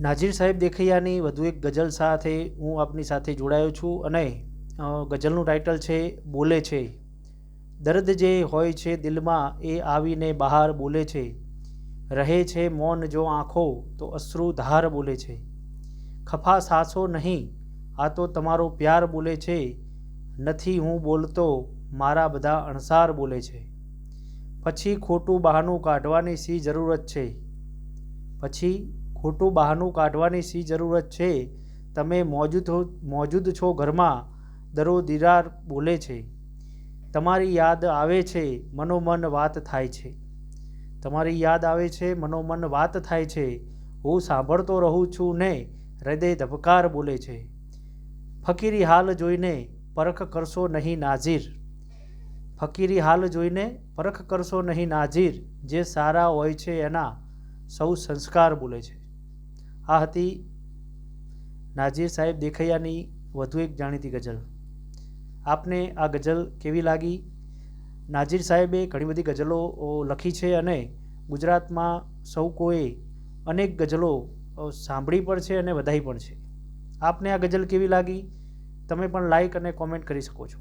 નાઝીર સાહેબ દેખૈયાની વધુ એક ગઝલ સાથે હું આપની સાથે જોડાયો છું અને ગઝલનું ટાઇટલ છે, બોલે છે. દર્દ જે હોય છે દિલમાં એ આવીને બહાર બોલે છે. રહે છે મૌન જો આંખો, તો અશ્રુ ધાર બોલે છે. ખફા સાસો નહીં, આ તો તમારો પ્યાર બોલે છે. નથી હું બોલતો, મારા બધા અણસાર બોલે છે. પછી ખોટું બહાનું કાઢવાની સી જરૂરત છે? પછી ખોટું બહાનું કાઢવાની શી જરૂરત છે? તમે મોજૂદ મોજૂદ છો ઘરમાં, દરો દિરાર બોલે છે. તમારી યાદ આવે છે, મનોમન વાત થાય છે. તમારી યાદ આવે છે, મનોમન વાત થાય છે. હું સાંભળતો રહું છું ને, હૃદય ધબકાર બોલે છે. ફકીરી હાલ જોઈને પરખ કરશો નહીં નાજીર ફકીરી હાલ જોઈને પરખ કરશો નહીં નાજીર જે સારા હોય છે એના સૌ સંસ્કાર બોલે છે. આ હતી નાઝીર સાહેબ દેખૈયાની વધુ એક જાણીતી ગઝલ. આપને આ ગઝલ કેવી લાગી? નાઝીર સાહેબે ઘણી બધી ગઝલો લખી છે અને ગુજરાતમાં સૌ કોઈ અનેક ગઝલો સાંભળી પણ છે અને વધાઈ પણ છે. આપને આ ગઝલ કેવી લાગી? તમે પણ લાઈક અને કોમેન્ટ કરી શકો છો.